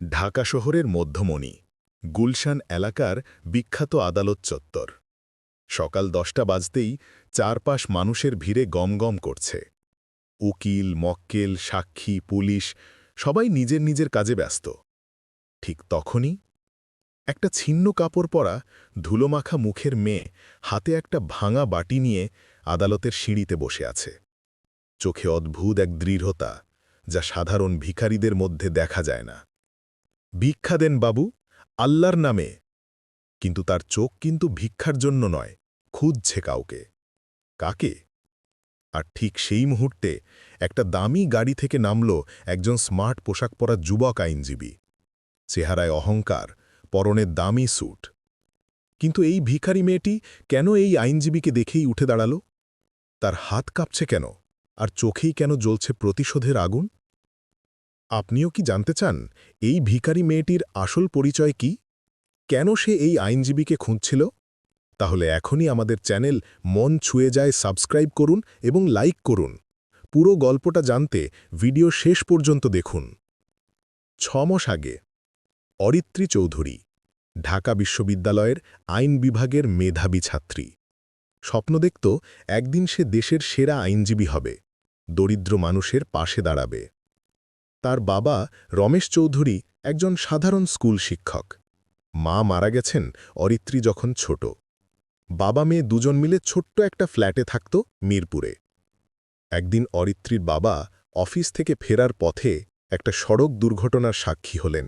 ঢাকা শহরের মধ্যমণি, গুলশান এলাকার বিখ্যাত আদালত চত্বর। সকাল দশটা বাজতেই চারপাশ মানুষের ভিড়ে গমগম করছে। উকিল, মক্কেল, সাক্ষী, পুলিশ সবাই নিজের নিজের কাজে ব্যস্ত। ঠিক তখনই একটা ছিন্ন কাপড় পরা, ধুলোমাখা মুখের মেয়ে হাতে একটা ভাঙা বাটি নিয়ে আদালতের সিঁড়িতে বসে আছে। চোখে অদ্ভুত এক দৃঢ়তা যা সাধারণ ভিখারিদের মধ্যে দেখা যায় না। ভিক্ষা দেন বাবু, আল্লাহর নামে। কিন্তু তার চোখ কিন্তু ভিক্ষার জন্য নয়, খুঁজছে কাউকে। কাকে? আর ঠিক সেই মুহূর্তে একটা দামি গাড়ি থেকে নামল একজন স্মার্ট পোশাক পরা যুবক আইনজীবী। চেহারায় অহংকার, পরনে দামি স্যুট। কিন্তু এই ভিখারি মেয়েটি কেন এই আইনজীবীকে দেখেই উঠে দাঁড়াল? তার হাত কাঁপছে কেন? আর চোখেই কেন জ্বলছে প্রতিশোধের আগুন? আপনিও কি জানতে চান এই ভিখারি মেয়েটির আসল পরিচয় কি? কেন সে এই আইনজীবীকে খুঁজছিল? তাহলে এখনই আমাদের চ্যানেল মন ছুঁয়ে যায় সাবস্ক্রাইব করুন এবং লাইক করুন। পুরো গল্পটা জানতে ভিডিও শেষ পর্যন্ত দেখুন। ছমাস আগে, অরিত্রী চৌধুরী, ঢাকা বিশ্ববিদ্যালয়ের আইন বিভাগের মেধাবী ছাত্রী। স্বপ্ন দেখত একদিন সে দেশের সেরা আইনজীবী হবে, দরিদ্র মানুষের পাশে দাঁড়াবে। তার বাবা রমেশ চৌধুরী একজন সাধারণ স্কুল শিক্ষক। মা মারা গেছেন অরিত্রী যখন ছোট। বাবা মেয়ে দুজন মিলে ছোট্ট একটা ফ্ল্যাটে থাকত মিরপুরে। একদিন অরিত্রীর বাবা অফিস থেকে ফেরার পথে একটা সড়ক দুর্ঘটনার সাক্ষী হলেন।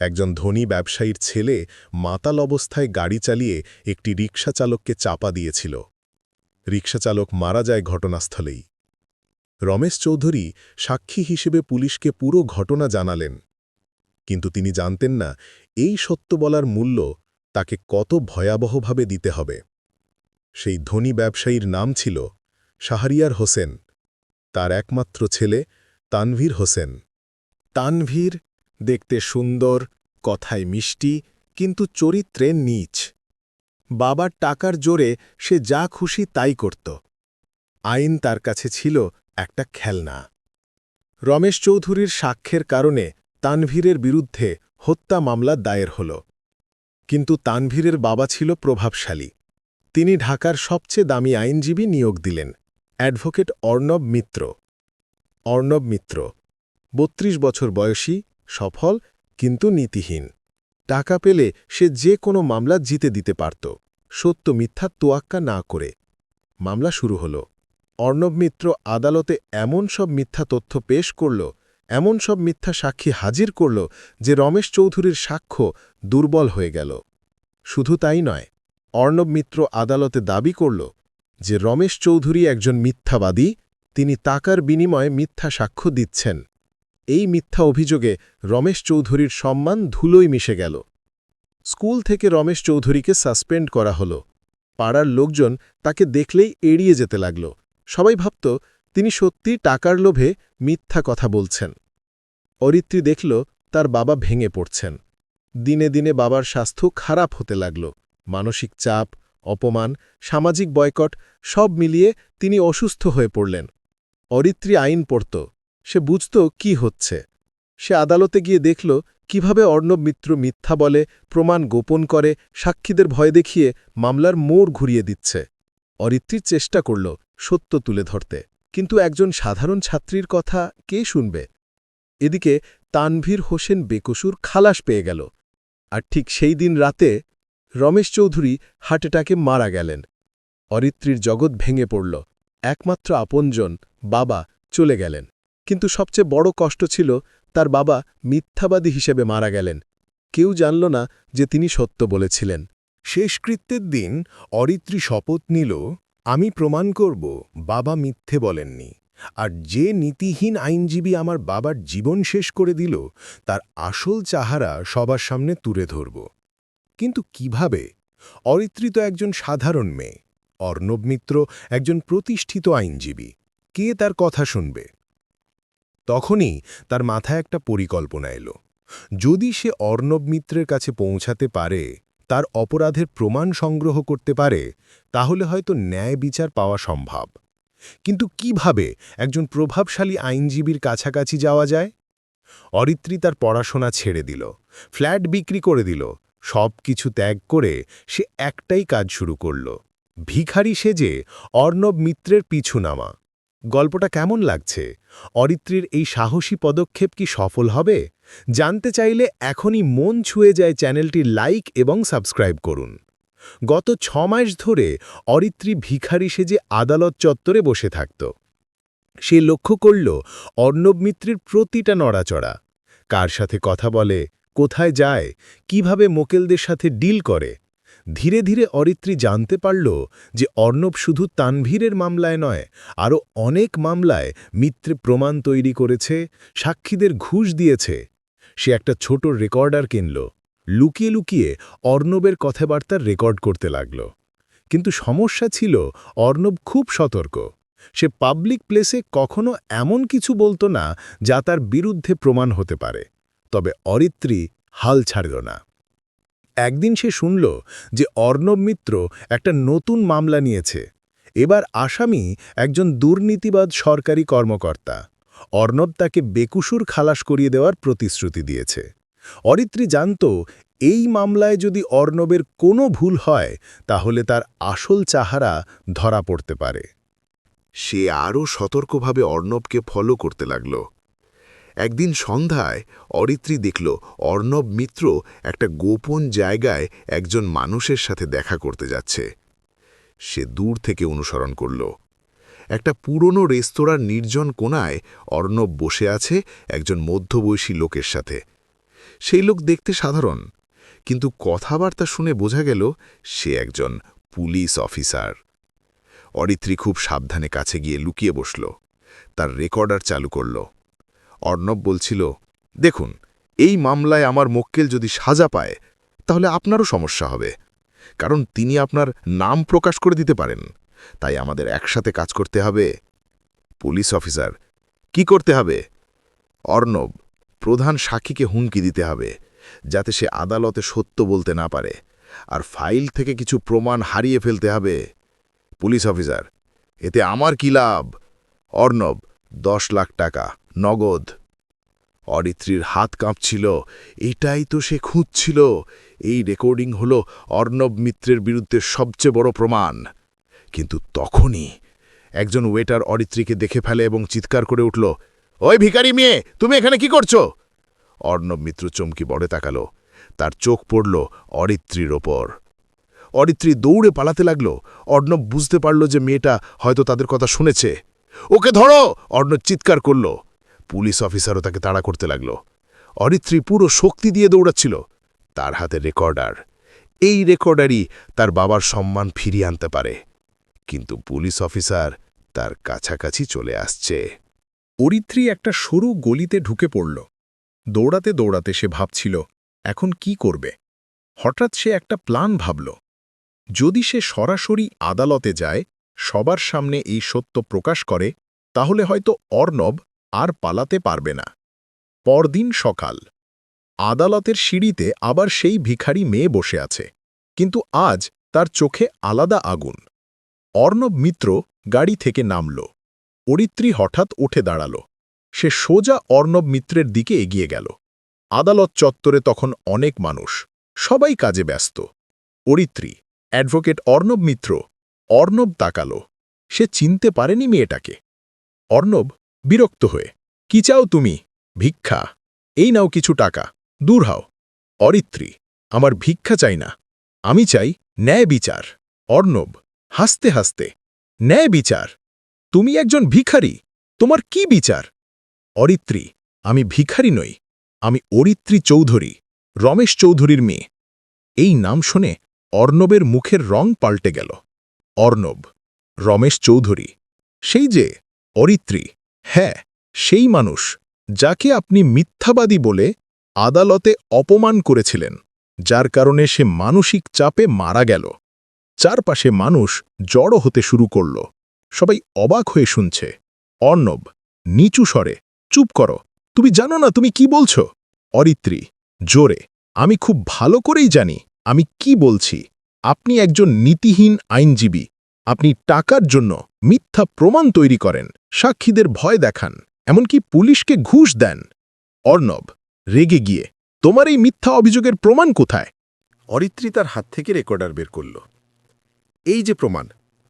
একজন ধনী ব্যবসায়ীর ছেলে মাতাল অবস্থায় গাড়ি চালিয়ে একটি রিক্সা চালককে চাপা দিয়েছিল। রিক্সাচালক মারা যায় ঘটনাস্থলেই। রমেশ চৌধুরী সাক্ষী হিসেবে পুলিশকে পুরো ঘটনা জানালেন। কিন্তু তিনি জানতেন না, এই সত্য বলার মূল্য তাকে কত ভয়াবহভাবে দিতে হবে। সেই ধনী ব্যবসায়ীর নাম ছিল শাহরিয়ার হোসেন, তার একমাত্র ছেলে তানভীর হোসেন। তানভীর দেখতে সুন্দর, কথায় মিষ্টি, কিন্তু চরিত্রে নীচ। বাবার টাকার জোরে সে যা খুশি তাই করত। আইন তার কাছে ছিল একটা খেলনা। রমেশ চৌধুরীর সাক্ষ্যের কারণে তানভীরের বিরুদ্ধে হত্যা মামলা দায়ের হল। কিন্তু তানভীরের বাবা ছিল প্রভাবশালী। তিনি ঢাকার সবচেয়ে দামি আইনজীবী নিয়োগ দিলেন, অ্যাডভোকেট অর্ণব মিত্র। অর্ণব মিত্র, বত্রিশ বছর বয়সী, সফল, কিন্তু নীতিহীন। টাকা পেলে সে যে কোনো মামলা জিতে দিতে পারত। সত্য মিথ্যা তোয়াক্কা না করে মামলা শুরু হল। অর্ণব মিত্র আদালতে এমন সব মিথ্যা তথ্য পেশ করল, এমন সব মিথ্যা সাক্ষী হাজির করল যে রমেশ চৌধুরীর সাক্ষ্য দুর্বল হয়ে গেল। শুধু তাই নয়, অর্ণব মিত্র আদালতে দাবি করল যে রমেশ চৌধুরী একজন মিথ্যাবাদী, তিনি টাকার বিনিময়ে মিথ্যা সাক্ষ্য দিচ্ছেন। এই মিথ্যা অভিযোগে রমেশ চৌধুরীর সম্মান ধুলোই মিশে গেল। স্কুল থেকে রমেশ চৌধুরীকে সাসপেন্ড করা হল। পাড়ার লোকজন তাকে দেখলেই এড়িয়ে যেতে লাগল। সবাই ভাবত তিনি সত্যি টাকার লোভে মিথ্যা কথা বলছেন। অরিত্রী দেখল তার বাবা ভেঙে পড়ছেন। দিনে দিনে বাবার স্বাস্থ্য খারাপ হতে লাগল। মানসিক চাপ, অপমান, সামাজিক বয়কট সব মিলিয়ে তিনি অসুস্থ হয়ে পড়লেন। অরিত্রী আইন পড়ত। সে বুঝত কি হচ্ছে। সে আদালতে গিয়ে দেখল কীভাবে অর্ণব মিত্র মিথ্যা বলে, প্রমাণ গোপন করে, সাক্ষীদের ভয় দেখিয়ে মামলার মোড় ঘুরিয়ে দিচ্ছে। অরিত্রীর চেষ্টা করল সত্য তুলে ধরতে। কিন্তু একজন সাধারণ ছাত্রীর কথা কে শুনবে? এদিকে তানভীর হোসেন বেকসুর খালাস পেয়ে গেল। আর ঠিক সেই দিন রাতে রমেশ চৌধুরী হার্টেটাকে মারা গেলেন। অরিত্রীর জগৎ ভেঙে পড়ল। একমাত্র আপনজন, বাবা, চলে গেলেন। কিন্তু সবচেয়ে বড় কষ্ট ছিল তার বাবা মিথ্যাবাদী হিসেবে মারা গেলেন। কেউ জানল না যে তিনি সত্য বলেছিলেন। শেষকৃত্যের দিন অরিত্রী শপথ নিল আমি প্রমাণ করব, বাবা মিথ্যে বলেননি। আর যে নীতিহীন আইনজীবী আমার বাবার জীবন শেষ করে দিল, তার আসল চাহারা সবার সামনে তুলে ধরব। কিন্তু কীভাবে? অরিত্রিত একজন সাধারণ মেয়ে, অর্ণব মিত্র একজন প্রতিষ্ঠিত আইনজীবী। কে তার কথা শুনবে? তখনই তার মাথায় একটা পরিকল্পনা এলো। যদি সে অর্ণব মিত্রের কাছে পৌঁছাতে পারে তার অপরাধের প্রমাণ সংগ্রহ করতে পারে, তাহলে হয়তো ন্যায় বিচার পাওয়া সম্ভব। কিন্তু কীভাবে একজন প্রভাবশালী আইনজীবীর কাছাকাছি যাওয়া যায়? অরিত্রী তার পড়াশোনা ছেড়ে দিল, ফ্ল্যাট বিক্রি করে দিল, সব কিছু ত্যাগ করে সে একটাই কাজ শুরু করল, ভিখারি সেজে অর্ণব মিত্রের পিছু নামা। গল্পটা কেমন লাগছে? অরিত্রীর এই সাহসী পদক্ষেপ কি সফল হবে? জানতে চাইলে এখনই মন ছুঁয়ে যায় চ্যানেলটি লাইক এবং সাবস্ক্রাইব করুন। গত ছ মাস ধরে অরিত্রী ভিখারি সেজে আদালত চত্বরে বসে থাকত। সে লক্ষ্য করল অর্ণব মিত্রের প্রতিটা নড়াচড়া। কার সাথে কথা বলে, কোথায় যায়, কীভাবে মোকেলদের সাথে ডিল করে। ধীরে ধীরে অরিত্রী জানতে পারল যে অর্ণব শুধু তানভীরের মামলায় নয়, আরও অনেক মামলায় মিত্রে প্রমাণ তৈরি করেছে, সাক্ষীদের ঘুষ দিয়েছে। সে একটা ছোট রেকর্ডার কিনল। লুকিয়ে লুকিয়ে অর্ণবের কথাবার্তার রেকর্ড করতে লাগল। কিন্তু সমস্যা ছিল, অর্ণব খুব সতর্ক। সে পাবলিক প্লেসে কখনো এমন কিছু বলতো না, যা তার বিরুদ্ধে প্রমাণ হতে পারে। তবে অরিত্রী হাল ছাড়ল না। একদিন সে শুনল যে অর্ণব মিত্র একটা নতুন মামলা নিয়েছে। এবার আসামি একজন দুর্নীতিবাদ সরকারি কর্মকর্তা। অর্ণব তাকে বেকুসুর খালাস করিয়ে দেওয়ার প্রতিশ্রুতি দিয়েছে। অরিত্রী জানত, এই মামলায় যদি অর্ণবের কোনো ভুল হয়, তাহলে তার আসল চাহারা ধরা পড়তে পারে। সে আরও সতর্কভাবে অর্ণবকে ফলো করতে লাগল। একদিন সন্ধ্যায় অরিত্রী দেখল, অর্ণব মিত্র একটা গোপন জায়গায় একজন মানুষের সাথে দেখা করতে যাচ্ছে। সে দূর থেকে অনুসরণ করল। একটা পুরনো রেস্তোরাঁর নির্জন কোণায় অর্ণব বসে আছে একজন মধ্যবয়সী লোকের সাথে। সেই লোক দেখতে সাধারণ, কিন্তু কথাবার্তা শুনে বোঝা গেল সে একজন পুলিশ অফিসার। অরিত্রী খুব সাবধানে কাছে গিয়ে লুকিয়ে বসল, তার রেকর্ডার চালু করল। অর্ণব বলছিল, দেখুন, এই মামলায় আমার মক্কেল যদি সাজা পায়, তাহলে আপনারও সমস্যা হবে, কারণ তিনি আপনার নাম প্রকাশ করে দিতে পারেন। তাই আমাদের একসাথে কাজ করতে হবে। পুলিশ অফিসার, কি করতে হবে? অর্ণব, প্রধান সাক্ষীকে হুমকি দিতে হবে, যাতে সে আদালতে সত্য বলতে না পারে। আর ফাইল থেকে কিছু প্রমাণ হারিয়ে ফেলতে হবে। পুলিশ অফিসার, এতে আমার কি লাভ? অর্ণব, দশ লাখ টাকা, নগদ। অরিত্রীর হাত কাঁপছিল, এটাই তো সে খুঁজছিল। এই রেকর্ডিং হল অর্ণব মিত্রের বিরুদ্ধে সবচেয়ে বড় প্রমাণ। কিন্তু তখনই একজন ওয়েটার অরিত্রীকে দেখে ফেলে এবং চিৎকার করে উঠল, ওই ভিখারি মেয়ে, তুমি এখানে কি করছ? অর্ণব মিত্র চমকি বড়ে তাকালো। তার চোখ পড়ল অরিত্রীর ওপর। অরিত্রী দৌড়ে পালাতে লাগল। অর্ণব বুঝতে পারল যে মেয়েটা হয়তো তাদের কথা শুনেছে। ওকে ধরো! অর্ণব চিৎকার করল। পুলিশ অফিসারও তাকে তাড়া করতে লাগল। অরিত্রী পুরো শক্তি দিয়ে দৌড়াচ্ছিল। তার হাতে রেকর্ডার। এই রেকর্ডারই তার বাবার সম্মান ফিরিয়ে আনতে পারে। কিন্তু পুলিশ অফিসার তার কাছাকাছি চলে আসছে। অরিত্রী একটা সরু গলিতে ঢুকে পড়ল। দৌড়াতে দৌড়াতে সে ভাবছিল, এখন কি করবে? হঠাৎ সে একটা প্ল্যান ভাবল। যদি সে সরাসরি আদালতে যায়, সবার সামনে এই সত্য প্রকাশ করে, তাহলে হয়তো অর্ণব আর পালাতে পারবে না। পরদিন সকাল। আদালতের সিঁড়িতে আবার সেই ভিখারি মেয়ে বসে আছে। কিন্তু আজ তার চোখে আলাদা আগুন। অর্ণব মিত্র গাড়ি থেকে নামল। অরিত্রী হঠাৎ উঠে দাঁড়াল। সে সোজা অর্ণব মিত্রের দিকে এগিয়ে গেল। আদালত চত্বরে তখন অনেক মানুষ, সবাই কাজে ব্যস্ত। অরিত্রী অ্যাডভোকেট অর্ণব মিত্র, অর্ণব তাকাল। সে চিনতে পারেনি মেয়েটাকে। অর্ণব, বিরক্ত হয়ে, কি চাও তুমি? ভিক্ষা? এই নাও কিছু টাকা, দূর হাও। অরিত্রী আমার ভিক্ষা চাই না। আমি চাই ন্যায় বিচার। অর্ণব হাসতে হাসতে, ন্যায় বিচার। তুমি একজন ভিখারি। তোমার কি বিচার? অরিত্রী, আমি ভিখারি নই। আমি অরিত্রী চৌধুরী, রমেশ চৌধুরীর মেয়ে। এই নাম শুনে অর্ণবের মুখের রং পাল্টে গেল। অর্ণব, রমেশ চৌধুরী। সেই যে, অরিত্রী। হ্যাঁ সেই মানুষ, যাকে আপনি মিথ্যাবাদী বলে আদালতে অপমান করেছিলেন, যার কারণে সে মানসিক চাপে মারা গেল। চারপাশে মানুষ জড়ো হতে শুরু করল। সবাই অবাক হয়ে শুনছে। অর্ণব, নিচু স্বরে, চুপ করো। তুমি জানো না তুমি কি বলছো? অরিত্রী, জোরে। আমি খুব ভালো করেই জানি। আমি কি বলছি? আপনি একজন নীতিহীন আইনজীবী। আপনি টাকার জন্য মিথ্যা প্রমাণ তৈরি করেন। সাক্ষীদের ভয় দেখান। এমনকি পুলিশকে ঘুষ দেন। অর্ণব, রেগে গিয়ে, তোমার এই মিথ্যা অভিযোগের প্রমাণ কোথায়? অরিত্রী তার হাত থেকে রেকর্ডার বের করল। এই যে প্রমাণ,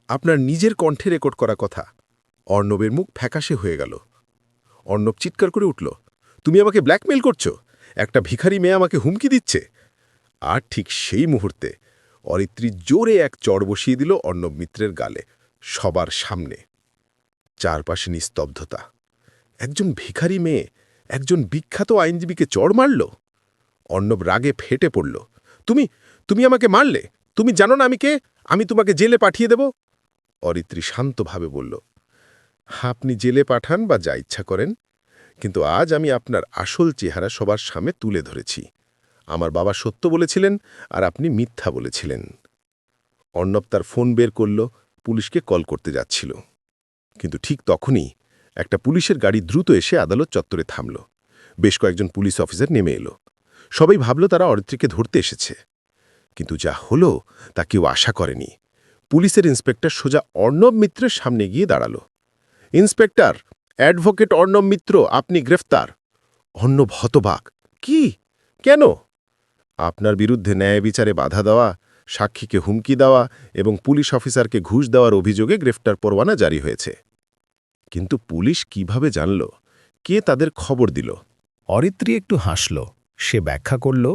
আপনার নিজের কণ্ঠে রেকর্ড করা কথা, অর্ণবের মুখ ফ্যাকাশে হয়ে গেল। অর্ণব চিৎকার করে উঠল, তুমি আমাকে ব্ল্যাকমেল করছ? একটা ভিখারি মেয়ে আমাকে হুমকি দিচ্ছে? আর ঠিক সেই মুহূর্তে, অরিত্রী জোরে এক চড় বসিয়ে দিল অর্ণব মিত্রের গালে, সবার সামনে। চারপাশে নিস্তব্ধতা। একজন ভিখারি মেয়ে, একজন বিখ্যাত আইনজীবীকে চড় মারল? অর্ণব রাগে ফেটে পড়ল, তুমি তুমি আমাকে মারলে? তুমি জানো না আমি কে? আমি তোমাকে জেলে পাঠিয়ে দেব? অরিত্রী শান্তভাবে বলল, আপনি জেলে পাঠান বা যা ইচ্ছা করেন, কিন্তু আজ আমি আপনার আসল চেহারা সবার সামনে তুলে ধরেছি। আমার বাবা সত্য বলেছিলেন আর আপনি মিথ্যা বলেছিলেন। অর্ণব তার ফোন বের করল, পুলিশকে কল করতে যাচ্ছিল। কিন্তু ঠিক তখনই একটা পুলিশের গাড়ি দ্রুত এসে আদালত চত্বরে থামল। বেশ কয়েকজন পুলিশ অফিসার নেমে এলো। সবাই ভাবল তারা অরিত্রীকে ধরতে এসেছে। কিন্তু যা হলো, তা কেউ আশা করেনি। পুলিশের ইন্সপেক্টর সোজা অর্ণব মিত্রের সামনে গিয়ে দাঁড়াল। ইন্সপেক্টর, অ্যাডভোকেট অর্ণব মিত্র, আপনি গ্রেফতার। অর্ণব হতবাক, কি? কেন? আপনার বিরুদ্ধে ন্যায় বিচারে বাধা দেওয়া, সাক্ষীকে হুমকি দেওয়া এবং পুলিশ অফিসারকে ঘুষ দেওয়ার অভিযোগে গ্রেফতার পরোয়ানা জারি হয়েছে। কিন্তু পুলিশ কীভাবে জানল? কে তাদের খবর দিল? অরিত্রী একটু হাসল। সে ব্যাখ্যা করল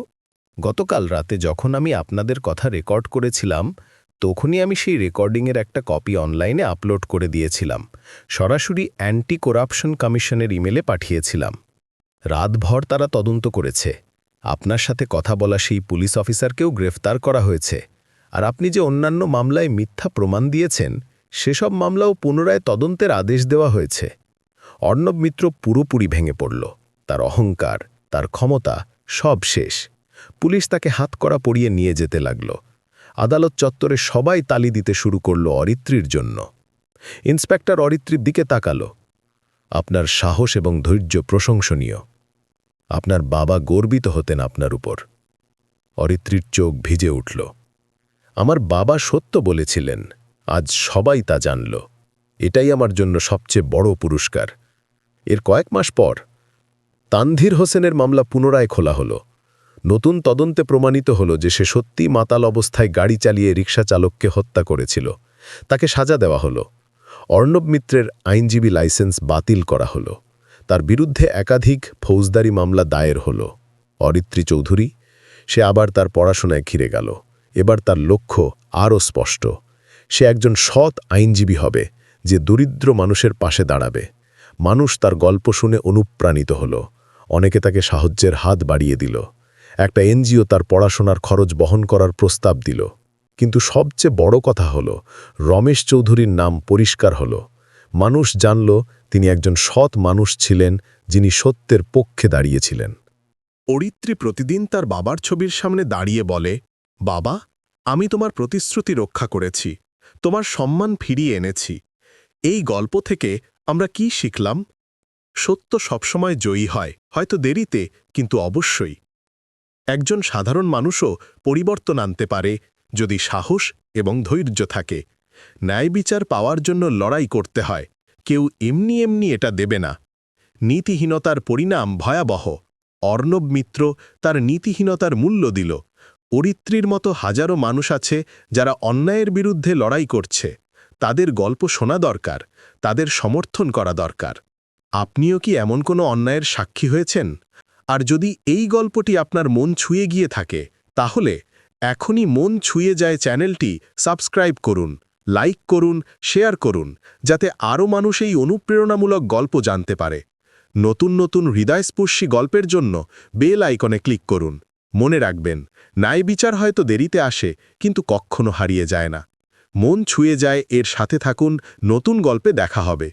গতকাল রাতে যখন আমি আপনাদের কথা রেকর্ড করেছিলাম, তখনই আমি সেই রেকর্ডিংয়ের একটা কপি অনলাইনে আপলোড করে দিয়েছিলাম। সরাসরি অ্যান্টি করাপশন কমিশনের ইমেলে পাঠিয়েছিলাম। রাতভর তারা তদন্ত করেছে। আপনার সাথে কথা বলা সেই পুলিশ অফিসারকেও গ্রেফতার করা হয়েছে। আর আপনি যে অন্যান্য মামলায় মিথ্যা প্রমাণ দিয়েছেন, সেসব মামলাও পুনরায় তদন্তের আদেশ দেওয়া হয়েছে। অর্ণব মিত্র পুরোপুরি ভেঙে পড়ল। তার অহংকার, তার ক্ষমতা সব শেষ। পুলিশ তাকে হাতকড়া পরিয়ে নিয়ে যেতে লাগল। আদালত চত্বরে সবাই তালি দিতে শুরু করল অরিত্রীর জন্য। ইন্সপেক্টর অরিত্রীর দিকে তাকাল। আপনার সাহস এবং ধৈর্য প্রশংসনীয়। আপনার বাবা গর্বিত হতেন আপনার উপর। অরিত্রীর চোখ ভিজে উঠল। আমার বাবা সত্য বলেছিলেন, আজ সবাই তা জানল। এটাই আমার জন্য সবচেয়ে বড় পুরস্কার। এর কয়েক মাস পর তানধীর হোসেনের মামলা পুনরায় খোলা হল। নতুন তদন্তে প্রমাণিত হল যে সে সত্যি মাতাল অবস্থায় গাড়ি চালিয়ে রিক্সা চালককে হত্যা করেছিল। তাকে সাজা দেওয়া হল। অর্ণব মিত্রের আইনজীবী লাইসেন্স বাতিল করা হল। তার বিরুদ্ধে একাধিক ফৌজদারি মামলা দায়ের হল। অরিত্রী চৌধুরী, সে আবার তার পড়াশোনায় ঘিরে গেল। এবার তার লক্ষ্য আরও স্পষ্ট। সে একজন সৎ আইনজীবী হবে যে দরিদ্র মানুষের পাশে দাঁড়াবে। মানুষ তার গল্প শুনে অনুপ্রাণিত হল। অনেকে তাকে সাহায্যের হাত বাড়িয়ে দিল। একটা এনজিও তার পড়াশোনার খরচ বহন করার প্রস্তাব দিল। কিন্তু সবচেয়ে বড় কথা হল, রমেশ চৌধুরীর নাম পরিষ্কার হল। মানুষ জানল, তিনি একজন সৎ মানুষ ছিলেন, যিনি সত্যের পক্ষে দাঁড়িয়েছিলেন। অরিত্রী প্রতিদিন তার বাবার ছবির সামনে দাঁড়িয়ে বলে, বাবা, আমি তোমার প্রতিশ্রুতি রক্ষা করেছি, তোমার সম্মান ফিরিয়ে এনেছি। এই গল্প থেকে আমরা কি শিখলাম? সত্য সবসময় জয়ী হয়, হয়তো দেরিতে, কিন্তু অবশ্যই। একজন সাধারণ মানুষও পরিবর্তন আনতে পারে যদি সাহস এবং ধৈর্য থাকে। ন্যায় বিচার পাওয়ার জন্য লড়াই করতে হয়। কেউ এমনি এমনি এটা দেবে না। নীতিহীনতার পরিণাম ভয়াবহ। অর্ণব মিত্র তার নীতিহীনতার মূল্য দিল। অরিত্রীর মতো হাজারো মানুষ আছে যারা অন্যায়ের বিরুদ্ধে লড়াই করছে। তাদের গল্প শোনা দরকার, তাদের সমর্থন করা দরকার। আপনিও কি এমন কোনো অন্যায়ের সাক্ষী হয়েছেন? আর যদি এই গল্পটি আপনার মন ছুঁয়ে গিয়ে থাকে, তাহলে এখনই মন ছুঁয়ে যায় চ্যানেলটি সাবস্ক্রাইব করুন, লাইক করুন, শেয়ার করুন, যাতে আরও মানুষ এই অনুপ্রেরণামূলক গল্প জানতে পারে। নতুন নতুন হৃদয়স্পর্শী গল্পের জন্য বেল আইকনে ক্লিক করুন। মনে রাখবেন, ন্যায় বিচার হয়তো দেরিতে আসে, কিন্তু কখনো হারিয়ে যায় না। মন ছুঁয়ে যায়, এর সাথে থাকুন, নতুন গল্পে দেখা হবে।